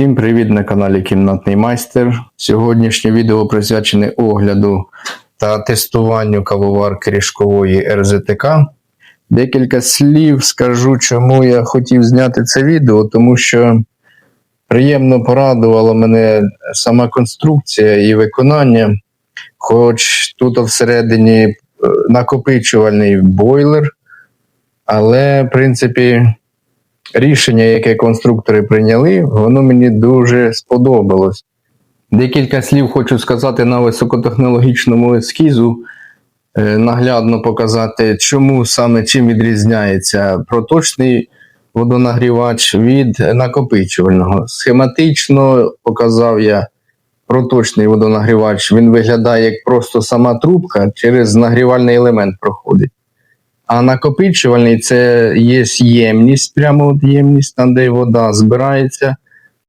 Всім привіт на каналі Кімнатний майстер. Сьогоднішнє відео присвячене огляду та тестуванню кавоварки ріжкової РЗТК. Декілька слів скажу, чому я хотів зняти це відео, тому що приємно порадувала мене сама конструкція і виконання. Хоч тут всередині е, накопичувальний бойлер, але, в принципі, рішення, яке конструктори прийняли, воно мені дуже сподобалось. Декілька слів хочу сказати на високотехнологічному ескізу, е, наглядно показати, чому саме чим відрізняється проточний водонагрівач від накопичувального. Схематично показав я проточний водонагрівач. Він виглядає як просто сама трубка, через нагрівальний елемент проходить. А накопичувальний це є ємність, прямо от ємність, там, де вода збирається.